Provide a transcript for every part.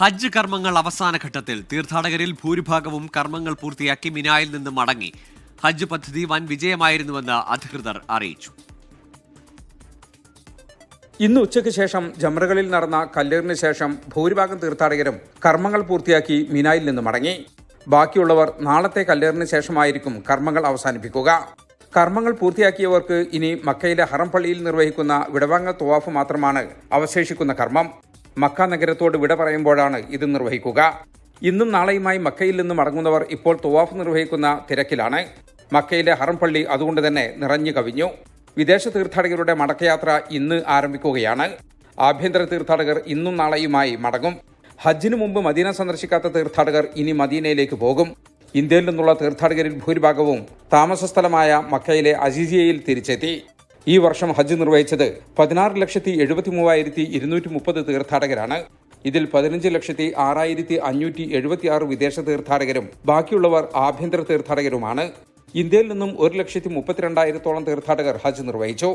ഹജ്ജ് കർമ്മങ്ങൾ അവസാന ഘട്ടത്തിൽ തീർത്ഥാടകരിൽ ഭൂരിഭാഗവും കർമ്മങ്ങൾ പൂർത്തിയാക്കി മിനായിൽ നിന്ന് മടങ്ങി. ഹജ്ജ് പദ്ധതി വൻ വിജയമായിരുന്നുവെന്ന് അധികൃതർ അറിയിച്ചു. ഇന്ന് ഉച്ചയ്ക്ക് ശേഷം ജമറുകളിൽ നടന്ന കല്ലേറിന് ശേഷം ഭൂരിഭാഗം തീർത്ഥാടകരും കർമ്മങ്ങൾ പൂർത്തിയാക്കി മിനായിൽ നിന്ന് മടങ്ങി. ബാക്കിയുള്ളവർ നാളത്തെ കല്ലേറിന് ശേഷമായിരിക്കും കർമ്മങ്ങൾ അവസാനിപ്പിക്കുക. കർമ്മങ്ങൾ പൂർത്തിയാക്കിയവർക്ക് ഇനി മക്കയിലെ ഹറം പള്ളിയിൽ നിർവഹിക്കുന്ന വിടവാങ്ങൽ തുവാഫ് മാത്രമാണ് അവശേഷിക്കുന്ന കർമ്മം. മക്ക നഗരത്തോട് വിട പറയുമ്പോഴാണ് ഇത് നിർവഹിക്കുക. ഇന്നും നാളെയുമായി മക്കയിൽ നിന്ന് മടങ്ങുന്നവർ ഇപ്പോൾ തുവാഫ് നിർവഹിക്കുന്ന തിരക്കിലാണ്. മക്കയിലെ ഹറം പള്ളി അതുകൊണ്ട് തന്നെ നിറഞ്ഞു കവിഞ്ഞു. വിദേശ തീർത്ഥാടകരുടെ മടക്കയാത്ര ഇന്ന് ആരംഭിക്കുകയാണ്. ആഭ്യന്തര തീർത്ഥാടകർ ഇന്നും നാളെയുമായി മടങ്ങും. ഹജ്ജിനു മുമ്പ് മദീന സന്ദർശിക്കാത്ത തീർത്ഥാടകർ ഇനി മദീനയിലേക്ക് പോകും. ഇന്ത്യയിൽ നിന്നുള്ള തീർത്ഥാടകരിൽ ഭൂരിഭാഗവും താമസ സ്ഥലമായ മക്കയിലെ അസീസിയയിൽ തിരിച്ചെത്തി. ഈ വർഷം ഹജ്ജ് നിർവഹിച്ചത് പതിനാറ് ലക്ഷത്തി എഴുപത്തി മൂവായിരത്തി ഇരുന്നൂറ്റി മുപ്പത് തീർത്ഥാടകരാണ്. ഇതിൽ പതിനഞ്ച് ലക്ഷത്തി ആറായിരത്തി അഞ്ഞൂറ്റി എഴുപത്തി ആറ് വിദേശ തീർത്ഥാടകരും ബാക്കിയുള്ളവർ ആഭ്യന്തര തീർത്ഥാടകരുമാണ്. ഇന്ത്യയിൽ നിന്നും ഒരു ലക്ഷത്തി മുപ്പത്തിരണ്ടായിരത്തോളം തീർത്ഥാടകർ ഹജ്ജ് നിർവഹിച്ചു.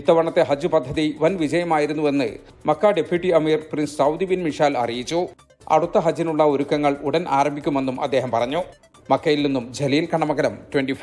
ഇത്തവണത്തെ ഹജ്ജ് പദ്ധതി വൻ വിജയമായിരുന്നുവെന്ന് മക്ക ഡെപ്യൂട്ടി അമീർ പ്രിൻസ് സൗദി ബിൻ മിഷാൽ അറിയിച്ചു. അടുത്ത ഹജ്ജിനുള്ള ഒരുക്കങ്ങൾ ഉടൻ ആരംഭിക്കുമെന്നും അദ്ദേഹം പറഞ്ഞു. മക്കയിൽ നിന്നും ജലീൽ കണമകരം ട്വന്റി